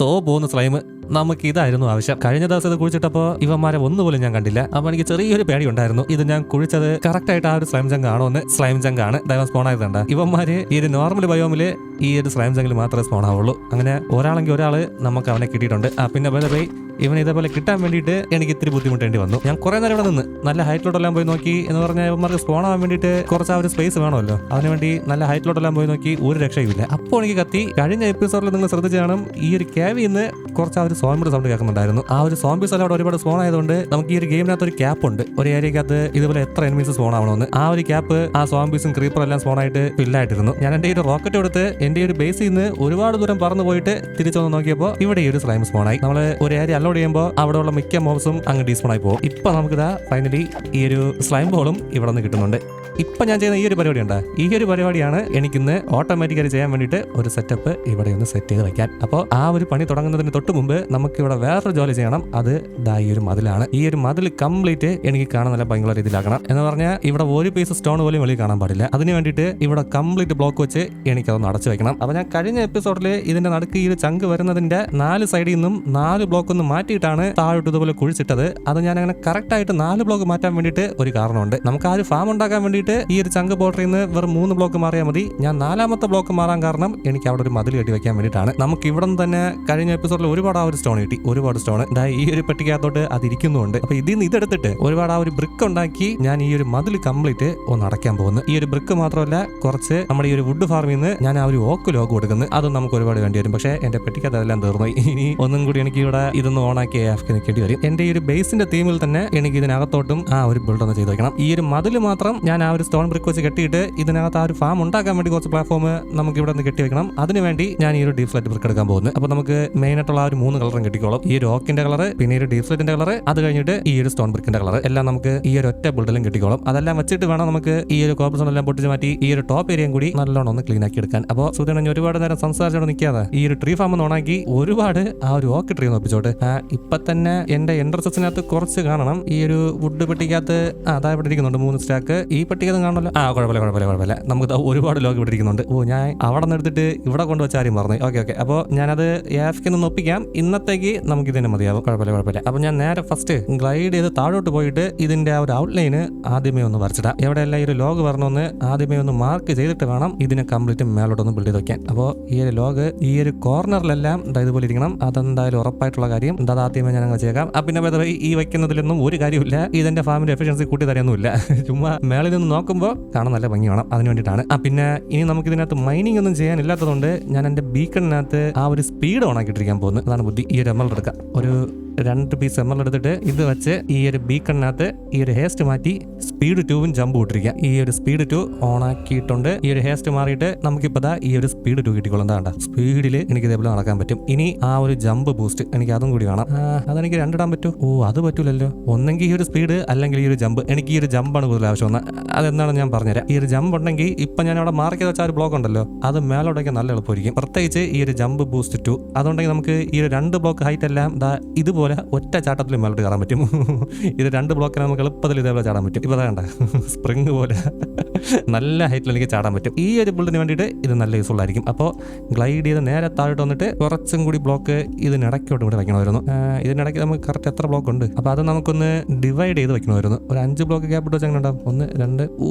തോ പോകുന്ന സ്ലൈം നമുക്ക് ഇതായിരുന്നു ആവശ്യം. കഴിഞ്ഞ ദിവസം ഇത് കുഴിച്ചിട്ടപ്പോ ഇവന്മാരെ ഒന്നുപോലും ഞാൻ കണ്ടില്ല. അപ്പൊ എനിക്ക് ചെറിയൊരു പേടി ഉണ്ടായിരുന്നു. ഇത് ഞാൻ കുഴിച്ചത് കറക്റ്റ് ആയിട്ട് ആ ഒരു സ്ലൈം ജങ്ക് ആണോ എന്ന് സ്ലൈം ജങ്ക് ആണ്. ദൈവം സ്പോൺ ആയതുണ്ട് ഇവന്മാര് ഈ ഒരു നോർമൽ ബയോമിൽ ഈ ഒരു സ്ലൈം ജങ്കിൽ മാത്രമേ സ്പോൺ ആവുള്ളൂ. അങ്ങനെ ഒരാളെങ്കിൽ ഒരാൾ നമുക്ക് അവനെ കിട്ടിയിട്ടുണ്ട്. ആ പിന്നെ വേറെ ഇവൻ ഇതേപോലെ കിട്ടാൻ വേണ്ടിയിട്ട് എനിക്ക് ഇത്തിരി ബുദ്ധിമുട്ടേണ്ടി വന്നു. ഞാൻ കുറെ നേരം ഇവിടെ നിന്ന് നല്ല ഹൈറ്റിലോട്ടെല്ലാം പോയി നോക്കി എന്ന് പറഞ്ഞാൽ ഇവന്മാർക്ക് ആവാൻ വേണ്ടിയിട്ട് കുറച്ച് ആ ഒരു സ്പേസ് വേണമല്ലോ. അതിനുവേണ്ടി നല്ല ഹൈറ്റിലോട്ടെല്ലാം പോയി നോക്കി ഒരു രക്ഷയുമില്ല അപ്പോൾ എനിക്ക് കത്തി. കഴിഞ്ഞ എപ്പിസോഡിൽ നിങ്ങൾ ശ്രദ്ധിച്ച് കാണും ഈ ഒരു ക്യാവിൽ നിന്ന് കുറച്ച് ആ ഒരു സോമ്പിയുടെ സൗണ്ട് കേൾക്കുന്നുണ്ടായിരുന്നു. ആ ഒരു സോംബീസ് സ്ഥലം അവിടെ ഒരുപാട് സ്പോൺ ആയതുകൊണ്ട് നമുക്ക് ഈ ഒരു ഗെയിമിനകത്ത് ഒരു ക്യാപ്പ് ഉണ്ട്. ഒരു ഏരിയക്കകത്ത് ഇതുപോലെ എത്ര എനിമീസ് സ്പോൺ ആവണമെന്ന്. ആ ഒരു ക്യാപ്പ് ആ സോംബീസും ക്രീപ്പറും എല്ലാം സ്പോൺ ആയിട്ട് ഫില്ലായിട്ടിരുന്നു ഞാൻ എന്റെ ഒരു റോക്കറ്റ് എടുത്ത് എന്റെ ഒരു ബേസിൽ നിന്ന് ഒരുപാട് ദൂരം പറന്നു പോയിട്ട് തിരിച്ചു വന്ന് നോക്കിയപ്പോൾ ഇവിടെ ഈ ഒരു സ്ലൈം സ്പോൺ ആയി. നമ്മൾ ഒരു ഏരിയ അലോഡ് ചെയ്യുമ്പോൾ അവിടെയുള്ള മിക്ക മോബ്സും അങ്ങ് ഡീസ്പോൺ ആയി പോകും ഇപ്പൊ നമുക്കിതാ ഫൈനലി ഈ ഒരു സ്ലൈം ബോളും ഇവിടെ നിന്ന് കിട്ടുന്നുണ്ട്. ഇപ്പൊ ഞാൻ ചെയ്യുന്ന ഈ ഒരു പരിപാടി ഉണ്ട് ഈ ഒരു പരിപാടിയാണ് എനിക്കിന്ന് ഓട്ടോമാറ്റിക്കലി ചെയ്യാൻ വേണ്ടിയിട്ട് ഒരു സെറ്റപ്പ് ഇവിടെ ഒന്ന് സെറ്റ് ചെയ്ത് വെക്കാൻ. അപ്പോൾ ആ ഒരു പണി തുടങ്ങുന്നതിന് തൊട്ട് മുമ്പ് നമുക്ക് ഇവിടെ വേറൊരു ജോലി ചെയ്യണം. അത് ദാ ഈ ഒരു മതിലാണ്. ഈ ഒരു മതിൽ കംപ്ലീറ്റ് എനിക്ക് കാണാൻ നല്ല ഭയങ്കര രീതിയിലാക്കണം. എന്ന് പറഞ്ഞാൽ ഇവിടെ ഒരു പീസ് സ്റ്റോൺ പോലും വെളിയിൽ കാണാൻ പാടില്ല. അതിന് വേണ്ടിയിട്ട് ഇവിടെ കംപ്ലീറ്റ് ബ്ലോക്ക് വെച്ച് എനിക്കതൊന്ന് അടച്ചു വെക്കണം. അപ്പോൾ ഞാൻ കഴിഞ്ഞ എപ്പിസോഡിൽ ഇതിന്റെ നടുക്ക് ഈ ഒരു ചങ്ക് വരുന്നതിന്റെ നാല് സൈഡിൽ നിന്നും നാല് ബ്ലോക്ക് ഒന്ന് മാറ്റിയിട്ടാണ് താഴോട്ട് ഇതുപോലെ കുഴിച്ചിട്ടത്. അത് ഞാൻ അങ്ങനെ കറക്റ്റ് ആയിട്ട് നാല് ബ്ലോക്ക് മാറ്റാൻ വേണ്ടിയിട്ട് ഒരു കാരണമുണ്ട്. നമുക്ക് ആ ഒരു ഫാം ഉണ്ടാക്കാൻ വേണ്ടിയിട്ട് ഈ ഒരു ചങ്ക് ബോർഡറിൽ നിന്ന് വെറും മൂന്ന് ബ്ലോക്ക് മാറിയാൽ മതി. ഞാൻ നാലാമത്തെ ബ്ലോക്ക് മാറാൻ കാരണം എനിക്ക് അവിടെ ഒരു മതിൽ കെട്ടി വെക്കാൻ വേണ്ടിയിട്ടാണ്. നമുക്ക് ഇവിടെ നിന്ന് തന്നെ കഴിഞ്ഞ എപ്പിസോഡിൽ ഒരുപാട് ആ ഒരു സ്റ്റോൺ കിട്ടി. ഒരുപാട് സ്റ്റോൺ ഇതാ ഈ ഒരു പെട്ടിക്കകത്തോട്ട് അത് ഇരിക്കുന്നുണ്ട്. അപ്പൊ ഇതിൽ നിന്ന് ഇതെടുത്തിട്ട് ഒരുപാട് ആ ഒരു ബ്രിക്ക് ഉണ്ടാക്കി ഞാൻ ഈ ഒരു മതിൽ കംപ്ലീറ്റ് ഒന്ന് അടയ്ക്കാൻ പോകുന്നു. ഈ ഒരു ബ്രിക്ക് മാത്രമല്ല കുറച്ച് നമ്മുടെ ഈ ഒരു വുഡ് ഫാർമിൽ നിന്ന് ഞാൻ ആ ഒരു ഓക്ക് ലോക്ക് കൊടുക്കുന്നു. അതും നമുക്ക് ഒരുപാട് വേണ്ടി വരും. പക്ഷേ എന്റെ പെട്ടിക്കകത്ത് അതെല്ലാം തീർന്നു. ഇനി ഒന്നും കൂടി എനിക്ക് ഇവിടെ ഇതൊന്ന് ഓണാക്കി ആഫ്ക്ക് നിൽക്കേണ്ടി വരും എന്റെ ഈ ഒരു ബേസിന്റെ തീമിൽ തന്നെ എനിക്ക് ഇതിനകത്തോട്ടും ആ ഒരു ബിൽഡ് ഒന്ന് ചെയ്ത് വെക്കണം ഈ ഒരു മതിൽ മാത്രം ഞാൻ ആ ഒരു സ്റ്റോൺ ബ്രിക്ക് വെച്ച് കെട്ടിയിട്ട് ഇതിനകത്ത് ആ ഒരു ഫാം ഉണ്ടാക്കാൻ വേണ്ടി കുറച്ച് പ്ലാറ്റ്ഫോം നമുക്ക് ഇവിടെ നിന്ന് കെട്ടി വെക്കണം അതിനുവേണ്ടി ഞാൻ ഈ ഒരു ഡീപ് ബ്രിക്ക് എടുക്കാൻ പോകുന്നു അപ്പോൾ നമുക്ക് മെയിൻ ആയിട്ടുള്ള ആ ഒരു മൂന്ന് കളറും കെട്ടിക്കോളും ഈ ഒരു ഓക്കിന്റെ കളർ പിന്നെ ഒരു ഡീപ് ഫ്ലൈറ്റിന്റെ കളർ അത് കഴിഞ്ഞിട്ട് ഈ ഒരു സ്റ്റോൺ ബ്രിക്കിന്റെ കളർ എല്ലാം നമുക്ക് ഈ ഒരു ഒറ്റ ബിൽഡിലും കിട്ടിക്കോളും അതെല്ലാം വെച്ചിട്ട് വേണം നമുക്ക് ഈ ഒരു കോപ്പർസൺ എല്ലാം പൊട്ടിച്ച് മാറ്റി ഈ ഒരു ടോപ്പ് ഏരിയയും കൂടി നല്ലോണം ഒന്ന് ക്ലീൻ ആക്കി എടുക്കാൻ അപ്പോൾ സുധീരൻ ഒരുപാട് നേരം സംസാരിച്ചോണ്ട് നിൽക്കാതെ ഈ ഒരു ട്രീ ഫാം ഒന്ന് ഓണാക്കി ഒരുപാട് ആ ഒരു ഓക്ക് ട്രീ ഒന്ന് ഒപ്പിച്ചോട്ട് ഇപ്പൊ തന്നെ എന്റെ എൻട്രസിനകത്ത് കുറച്ച് കാണണം. ഈ ഒരു വുഡ് പെട്ടിക്കകത്ത് അതാ ഇവിടെ ഇരിക്കുന്നുണ്ട് മൂന്ന് സ്റ്റാക്ക് ഈ പെട്ടിക്കകത്ത് കാണണമല്ലോ? ആ കുഴപ്പമില്ല കുഴപ്പമില്ല കുഴപ്പമില്ല. നമുക്ക് ഒരുപാട് ലോഗ് ഇവിടെ ഇരിക്കുന്നുണ്ട്. ഓ ഞാൻ അവിടെ നിന്ന് എടുത്തിട്ട് ഇവിടെ കൊണ്ടുവച്ച ആരും പറഞ്ഞു ഓക്കെ ഓക്കെ. അപ്പോൾ ഞാനത് യാഫിക്ക് ഒന്ന് ഒപ്പിക്കാം. ഇന്നത്തേക്ക് നമുക്ക് ഇതിന് മതിയാവും. കുഴപ്പമില്ല കുഴപ്പമില്ല. അപ്പോൾ ഞാൻ നേരെ ഫസ്റ്റ് ഗ്ലൈഡ് ചെയ്ത് താഴോട്ട് പോയിട്ട് ഇതിന്റെ ആ ഒരു ഔട്ട്ലൈന് ആദ്യമേ ഒന്ന് വരച്ചിടാം. എവിടെയെല്ലാം ഈ ഒരു ലോഗ് വരണമെന്ന് ആദ്യമേ ഒന്ന് മാർക്ക് ചെയ്തിട്ട് വേണം ഇതിനെ കംപ്ലീറ്റ് മേലോട്ടൊന്ന് ബിൽഡ് ചെയ്ത് വെക്കാൻ. അപ്പോൾ ഈ ഒരു ലോഗ് ഈ ഒരു കോർണറിലെല്ലാം ഇതുപോലെ ഇരിക്കണം. അതെന്തായാലും ഉറപ്പായിട്ടുള്ള കാര്യം ആദ്യമേ ഞാൻ അങ്ങ് ചേക്കാം. ആ പിന്നെ വേറെ ഈ വെക്കുന്നതിലൊന്നും ഒരു കാര്യമില്ല ഇതിന്റെ ഫാമിന്റെ എഫിഷ്യൻസി കൂട്ടി തരാനൊന്നുമില്ല ചുമ്മാ മേളിൽ നിന്ന് നോക്കുമ്പോൾ കാണാൻ നല്ല ഭംഗി വേണം. അതിന് വേണ്ടിയിട്ടാണ്. ആ പിന്നെ ഇനി നമുക്ക് ഇതിനകത്ത് മൈനിങ് ഒന്നും ചെയ്യാനില്ലാത്തതുകൊണ്ട് ഞാൻ എന്റെ ബീക്കണിനകത്ത് ആ ഒരു സ്പീഡ് ഓൺ ആക്കിയിട്ടിരിക്കാൻ പോകുന്നു. അതാണ് ബുദ്ധി. ഈ ഒരു എമ്മൽ എടുക്കാം. ഒരു രണ്ട് പീസ് എമ്മൽ എടുത്തിട്ട് ഇത് വെച്ച് ഈ ഒരു ബീക്കണിനകത്ത് ഈ ഒരു ഹേസ്റ്റ് മാറ്റി സ്പീഡ് ടൂവും ജമ്പ് വിട്ടിരിക്കാം ഈ ഒരു സ്പീഡ് ടു ഓൺ ആക്കിയിട്ടുണ്ട് ഈ ഒരു ഹേസ്റ്റ് മാറിയിട്ട് നമുക്കിപ്പോൾ ദാ ഈ ഒരു സ്പീഡ് ടു കിട്ടിക്കോളും എന്താ സ്പീഡിൽ എനിക്ക് ഇതേപോലെ നടക്കാൻ പറ്റും ഇനി ആ ഒരു ജമ്പ് ബൂസ്റ്റ് എനിക്ക് അതും കൂടി വേണം അതെനിക്ക് രണ്ടിടാൻ പറ്റും ഓ അത് പറ്റൂലല്ലോ ഒന്നെങ്കിൽ ഈ ഒരു സ്പീഡ് അല്ലെങ്കിൽ ഈ ഒരു ജമ്പ് എനിക്ക് ഈ ഒരു ജമ്പാണ് കൂടുതൽ ആവശ്യം ഒന്ന് അതെന്താണെന്ന് ഞാൻ പറഞ്ഞുതരാം ഈ ഒരു ജമ്പ് ഉണ്ടെങ്കിൽ ഇപ്പൊ ഞാൻ അവിടെ മാർക്ക് വെച്ച ഒരു ബ്ലോക്ക് ഉണ്ടല്ലോ അത് മേലോട്ടേക്ക് നല്ല എളുപ്പമായിരിക്കും പ്രത്യേകിച്ച് ഈ ഒരു ജമ്പ് ബൂസ്റ്റ് ടു അതുണ്ടെങ്കിൽ നമുക്ക് ഈ ഒരു രണ്ട് ബ്ലോക്ക് ഹൈറ്റ് എല്ലാം ഇതുപോലെ ഒറ്റ ചാട്ടത്തിൽ മേലോട്ട് കയറാൻ പറ്റും. ഇത് രണ്ട് ബ്ലോക്കിന് നമുക്ക് എളുപ്പത്തിൽ ഇതേപോലെ ചാടാൻ പറ്റും. ഇപ്പൊ വേണ്ട സ്പ്രിങ് പോലെ നല്ല ഹൈറ്റിൽ എനിക്ക് ചാടാൻ പറ്റും. ഈ ഒരു ബിൽഡിന് വേണ്ടിയിട്ട് ഇത് നല്ല യൂസ്ഫുൾ ആയിരിക്കും. അപ്പോൾ ഗ്ലൈഡ് ചെയ്ത് നേരെ താഴോട്ട് വന്നിട്ട് കുറച്ചും കൂടി ബ്ലോക്ക് ഇതിനിടയ്ക്കോട്ട് കൂടി വെക്കണമായിരുന്നു. ഇതിനിടയ്ക്ക് നമുക്ക് കറക്റ്റ് എത്ര ബ്ലോക്ക് ഉണ്ട്? അപ്പോൾ അത് നമുക്കൊന്ന് ഡിവൈഡ് ചെയ്ത് വെക്കണമായിരുന്നു. ഒരു അഞ്ച് ബ്ലോക്ക് ഗ്യാപ്പ് ഇട്ട് വെച്ചാൽ ഉണ്ടാവും? ഒന്ന് രണ്ട് ഊ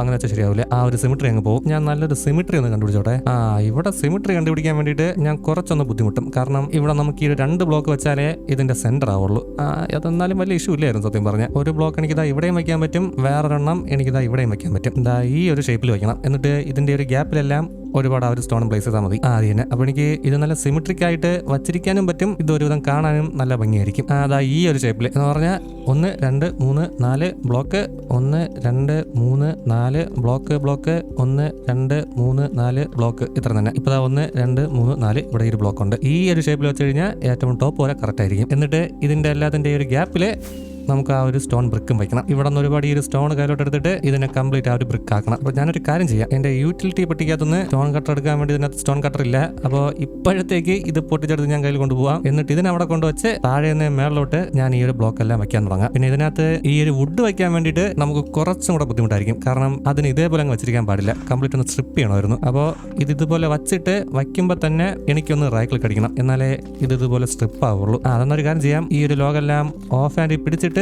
അങ്ങനെ വെച്ചാൽ ശരിയാവില്ല. ആ ഒരു സിമിട്രി അങ്ങ് പോകും. ഞാൻ നല്ലൊരു സിമിട്രി ഒന്ന് കണ്ടുപിടിച്ചോട്ടെ. ആ ഇവിടെ സിമിട്രി കണ്ടുപിടിക്കാൻ വേണ്ടിയിട്ട് ഞാൻ കുറച്ചൊന്ന് ബുദ്ധിമുട്ടും. കാരണം ഇവിടെ നമുക്ക് ഈ രണ്ട് ബ്ലോക്ക് വെച്ചാലേ ഇതിന്റെ സെന്റർ ആവുള്ളൂ. അതെന്നാലും വലിയ ഇഷ്യൂ ഇല്ലായിരുന്നു സത്യം പറഞ്ഞാൽ. ഒരു ബ്ലോക്ക് എനിക്ക് ഇതാ ഇവിടെയും വയ്ക്കാൻ പറ്റും വേറൊരെണ്ണം എനിക്ക് ഇതാ ഇവിടെയും വയ്ക്കാൻ പറ്റും. ഇതാ ഈ ഒരു ഷേപ്പിൽ വയ്ക്കണം എന്നിട്ട് ഇതിന്റെ ഒരു ഗ്യാപ്പിലെല്ലാം ഒരുപാട് ആ ഒരു സ്റ്റോൺ പ്ലേസ് ചെയ്താൽ മതി. ആ അത് തന്നെ. അപ്പോൾ എനിക്ക് ഇത് നല്ല സിമിട്രിക് ആയിട്ട് വച്ചിരിക്കാനും പറ്റും. ഇത് ഒരുവിധം കാണാനും നല്ല ഭംഗിയായിരിക്കും. അതാ ഈ ഒരു ഷേപ്പിൽ എന്ന് പറഞ്ഞാൽ ഒന്ന് രണ്ട് മൂന്ന് നാല് ബ്ലോക്ക് ഒന്ന് രണ്ട് മൂന്ന് നാല് ബ്ലോക്ക് ബ്ലോക്ക് ഒന്ന് രണ്ട് മൂന്ന് നാല് ബ്ലോക്ക് ഇത്ര തന്നെ ഇപ്പോൾ ഒന്ന് രണ്ട് മൂന്ന് നാല് ഇവിടെ ഒരു ബ്ലോക്ക് ഉണ്ട്. ഈ ഒരു ഷേപ്പിൽ വെച്ച് കഴിഞ്ഞാൽ ഏറ്റവും ടോപ്പ് വരെ കറക്റ്റ് ആയിരിക്കും. എന്നിട്ട് ഇതിന്റെ എല്ലാത്തിന്റെ ഒരു ഗ്യാപ്പിൽ നമുക്ക് ആ ഒരു സ്റ്റോൺ ബ്രിക്കും വയ്ക്കണം. ഇവിടെ നിന്ന് ഒരുപാട് ഈ ഒരു സ്റ്റോൺ കയ്യിലോട്ട് എടുത്തിട്ട് ഇതിനെ കംപ്ലീറ്റ് ആ ഒരു ബ്രിക്ക് ആക്കണം അപ്പോൾ ഞാനൊരു കാര്യം ചെയ്യാം. എന്റെ യൂട്ടിലിറ്റി പെട്ടിക്കകത്തുനിന്ന് സ്റ്റോൺ കട്ടർ എടുക്കാൻ വേണ്ടി ഇതിനകത്ത് സ്റ്റോൺ കട്ടർ ഇല്ല. അപ്പോൾ ഇപ്പോഴത്തേക്ക് ഇത് പൊട്ടിച്ചെടുത്ത് ഞാൻ കയ്യിൽ കൊണ്ടുപോകാം എന്നിട്ട് ഇതിനെ അവിടെ കൊണ്ടുവച്ച് താഴെ നിന്ന് മേളിലോട്ട് ഞാൻ ഈ ഒരു ബ്ലോക്ക് എല്ലാം വയ്ക്കാൻ തുടങ്ങാം. പിന്നെ ഇതിനകത്ത് ഈ ഒരു വുഡ് വയ്ക്കാൻ വേണ്ടിയിട്ട് നമുക്ക് കുറച്ചും കൂടെ ബുദ്ധിമുട്ടായിരിക്കും. കാരണം അതിന് ഇതേപോലെ അങ്ങ് വെച്ചിരിക്കാൻ പാടില്ല. കംപ്ലീറ്റ് ഒന്ന് സ്ട്രിപ്പ് ചെയ്യണമായിരുന്നു. അപ്പോൾ ഇത് ഇതുപോലെ വച്ചിട്ട് വയ്ക്കുമ്പോൾ തന്നെ എനിക്കൊന്ന് റൈക്കിൾ കടിക്കണം. എന്നാലേ ഇത് ഇതുപോലെ സ്ട്രിപ്പ് ആവുള്ളൂ. അതെന്നൊരു കാര്യം ചെയ്യാം. ഈ ഒരു ലോകെല്ലാം ഓഫ് ആൻഡ് പിടിച്ചിട്ട്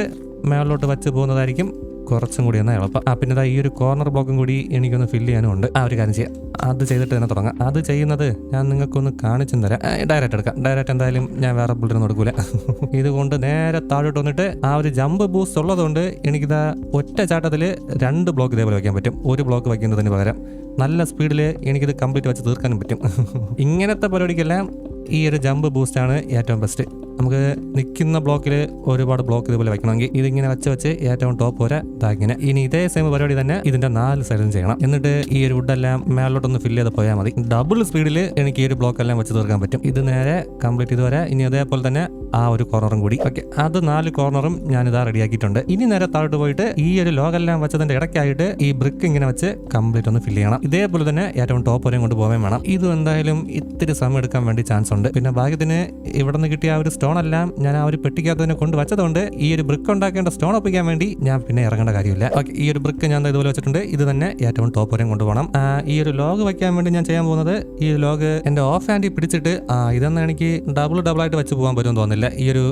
മേളിലോട്ട് വച്ച് പോകുന്നതായിരിക്കും കുറച്ചും കൂടി എന്നാൽ എളുപ്പം. ആ പിന്നെ ഈ ഒരു കോർണർ ബ്ലോക്കും കൂടി എനിക്കൊന്ന് ഫില്ല് ചെയ്യാനും ഉണ്ട് ആ ഒരു കാര്യം ചെയ്യാം. അത് ചെയ്തിട്ട് തന്നെ തുടങ്ങാം. അത് ചെയ്യുന്നത് ഞാൻ നിങ്ങൾക്കൊന്ന് കാണിച്ചു തരാം. ഡയറക്റ്റ് എടുക്കാം. ഡയറക്റ്റ് എന്തായാലും ഞാൻ വേറെ ബിൽഡറിന് കൊടുക്കൂല ഇതുകൊണ്ട് നേരെ താഴോട്ട് വന്നിട്ട് ആ ഒരു ജമ്പ് ബൂസ്റ്റ് ഉള്ളതുകൊണ്ട് എനിക്കിതാ ഒറ്റ ചാട്ടത്തിൽ രണ്ട് ബ്ലോക്ക് ഇതേപോലെ വയ്ക്കാൻ പറ്റും. ഒരു ബ്ലോക്ക് വയ്ക്കുന്നതിന് പകരം നല്ല സ്പീഡിൽ എനിക്കിത് കംപ്ലീറ്റ് വെച്ച് തീർക്കാനും പറ്റും. ഇങ്ങനത്തെ പരിപാടിക്കെല്ലാം ഈ ഒരു ജമ്പ് ബൂസ്റ്റാണ് ഏറ്റവും ബെസ്റ്റ് നമുക്ക് നിൽക്കുന്ന ബ്ലോക്കിൽ ഒരുപാട് ബ്ലോക്ക് ഇതുപോലെ വെക്കണമെങ്കിൽ ഇതിങ്ങനെ വെച്ച് വെച്ച് ഏറ്റവും ടോപ്പ് വരെ ഇതാക്കിനെ ഇനി ഇതേ സെയിം പരിപാടി തന്നെ ഇതിന്റെ നാല് സൈഡും ചെയ്യണം. എന്നിട്ട് ഈ ഒരു വുഡെല്ലാം മേളിലോട്ടൊന്ന് ഫില്ല് ചെയ്ത് പോയാൽ മതി. ഡബിൾ സ്പീഡിൽ എനിക്ക് ഈ ഒരു ബ്ലോക്ക് എല്ലാം വെച്ച് തീർക്കാൻ പറ്റും. ഇത് നേരെ കംപ്ലീറ്റ് ചെയ്ത് വരെ ഇനി അതേപോലെ തന്നെ ആ ഒരു കോർണറും കൂടി. ഓക്കെ അത് നാല് കോർണറും ഞാൻ ഇതാ റെഡിയാക്കിയിട്ടുണ്ട് ഇനി നേരെ താഴോട്ട് പോയിട്ട് ഈ ഒരു ലോകെല്ലാം വെച്ചതിന്റെ ഇടയ്ക്കായിട്ട് ഈ ബ്രിക്ക് ഇങ്ങനെ വെച്ച് കംപ്ലീറ്റ് ഒന്ന് ഫില്ല് ചെയ്യണം. ഇതേപോലെ തന്നെ ഏറ്റവും ടോപ്പ് വരെയും കൊണ്ട് പോകാൻ വേണം. ഇത് എന്തായാലും ഇത്തിരി സമയം എടുക്കാൻ വേണ്ടി ചാൻസ് ഉണ്ട്. പിന്നെ ഭാഗ്യത്തിന് ഇവിടെ നിന്ന് കിട്ടിയ ആ ഒരു സ്റ്റോൺ എല്ലാം ഞാൻ ആ ഒരു പെട്ടിക്കകത്ത് കൊണ്ട് വെച്ചതുകൊണ്ട് ഈ ഒരു ബ്രിക്ക് ഉണ്ടാക്കേണ്ട സ്റ്റോൺ ഒപ്പിക്കാൻ വേണ്ടി ഞാൻ പിന്നെ ഇറങ്ങേണ്ട കാര്യമില്ല. ഓക്കെ ഈ ഒരു ബ്രിക്ക് ഞാൻ ഇതുപോലെ വെച്ചിട്ടുണ്ട്. ഇത് തന്നെ ഏറ്റവും ടോപ്പ് വരെയും കൊണ്ടുപോകണം. ഈ ഒരു ലോഗ് വെക്കാൻ വേണ്ടി ഞാൻ ചെയ്യാൻ പോകുന്നത് ഈ ലോഗ് എന്റെ ഓഫ് ഹാൻഡിൽ പിടിച്ചിട്ട് ആ ഇതെന്ന് എനിക്ക് ഡബിൾ ഡബിൾ ആയിട്ട് വെച്ച് പോകാൻ പറ്റുമെന്ന് തോന്നുന്നില്ല. ഈ ഒരു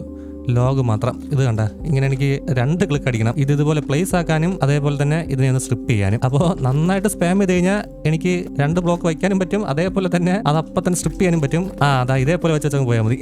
ലോഗ് മാത്രം. ഇത് കണ്ട ഇങ്ങനെ എനിക്ക് രണ്ട് ക്ലിക്ക് അടിക്കണം. ഇത് ഇതുപോലെ പ്ലേസ് ആക്കാനും അതേപോലെ തന്നെ ഇതിനെ ഒന്ന് സ്ട്രിപ്പ് ചെയ്യാനും. അപ്പോൾ നന്നായിട്ട് സ്പാം ചെയ്ത് കഴിഞ്ഞാൽ എനിക്ക് രണ്ട് ബ്ലോക്ക് വയ്ക്കാനും പറ്റും. അതേപോലെ തന്നെ അത് അപ്പം തന്നെ സ്ട്രിപ്പ് ചെയ്യാനും പറ്റും. ആ അതാ ഇതേപോലെ വെച്ച് പോയാൽ മതി.